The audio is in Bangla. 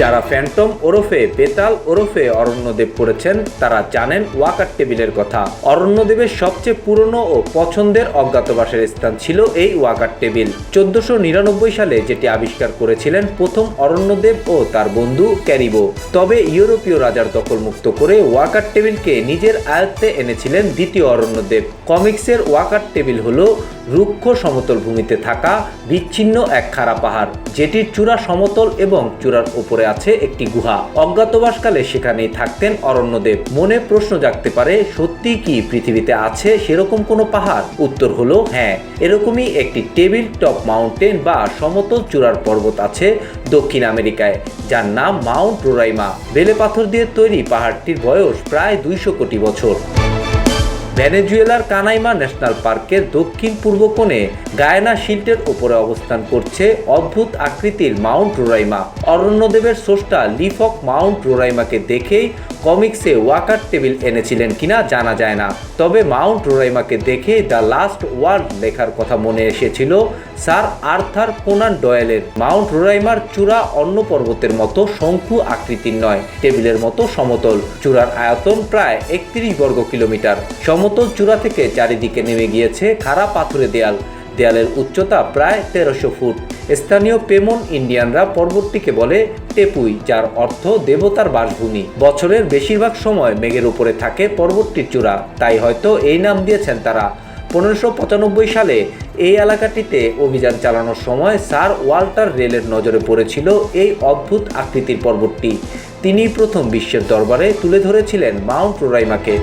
যারা ফ্যান্টম ওরফে বেতাল, ওরফে অরণ্যদেব পড়েছেন, তারা জানেন ওয়াকার টেবিলের কথা। অরণ্যদেবের সবচেয়ে পুরনো ও পছন্দের অজ্ঞাতবাসের স্থান ছিল এই ওয়াকার টেবিল। চোদ্দশো নিরানব্বই সালে যেটি আবিষ্কার করেছিলেন প্রথম অরণ্যদেব ও তার বন্ধু ক্যারিবো। তবে ইউরোপীয় রাজার দখলমুক্ত করে ওয়াকার টেবিলকে নিজের আয়ত্তে এনেছিলেন দ্বিতীয় অরণ্যদেব। কমিক্সের ওয়াকার টেবিল হলো রুক্ষ সমতল ভূমিতে থাকা বিচ্ছিন্ন এক খাড়া পাহাড়, যেটির চূড়া সমতল এবং চূড়ার উপরে আছে একটি গুহা। অজ্ঞাতবাসকালে সেখানেই থাকতেন অরণ্যদেব। মনে প্রশ্ন জাগতে পারে, সত্যি কি পৃথিবীতে আছে সেরকম কোনো পাহাড়? উত্তর হলো হ্যাঁ এরকমই একটি টেবিল টপ মাউন্টেন বা সমতল চূড়ার পর্বত আছে দক্ষিণ আমেরিকায়, যার নাম মাউন্ট রোরাইমা। বেলে পাথর দিয়ে তৈরি পাহাড়টির বয়স প্রায় দুইশো কোটি বছর। ভেনেজুয়েলার কানাইমা ন্যাশনাল পার্কের দক্ষিণ পূর্ব কোণে গায়না শিল্টের ওপরে অবস্থান করছে অদ্ভুত আকৃতির মাউন্ট রোরাইমা। অরণ্যদেবের স্রষ্টা লিফক মাউন্ট রোরাইমাকে দেখেই কমিক্সে ওয়াকার টেবিল এনেছিলেন কিনা জানা যায় না। তবে মাউন্ট রোরাইমাকে দেখে দ্য লাস্ট ওয়ার্ল্ড লেখার কথা মনে এসেছিল স্যার আর্থার কোনান ডয়েলের। মাউন্ট রোরাইমার চূড়া অন্য পর্বতের মতো শঙ্কু আকৃতির নয়, টেবিলের মতো সমতল। চূড়ার আয়তন প্রায় একত্রিশ বর্গ কিলোমিটার। সমতল চূড়া থেকে চারিদিকে নেমে গিয়েছে খাড়া পাথুরে দেয়াল। দেয়ালের উচ্চতা প্রায় তেরোশো ফুট। স্থানীয় পেমন ইন্ডিয়ানরা পর্বতটিকে বলে টেপুই, যার অর্থ দেবতার বাসভূমি। বছরের বেশিরভাগ সময় মেঘের উপরে থাকে পর্বতটির চূড়া। তাই হয়তো এই নাম দিয়েছেন তারা। পনেরোশো পঁচানব্বই সালে এই এলাকাটিতে অভিযান চালানোর সময় স্যার ওয়াল্টার রেলের নজরে পড়েছিল এই অদ্ভুত আকৃতির পর্বতটি। তিনি প্রথম বিশ্বের দরবারে তুলে ধরেছিলেন মাউন্ট রোরাইমাকে।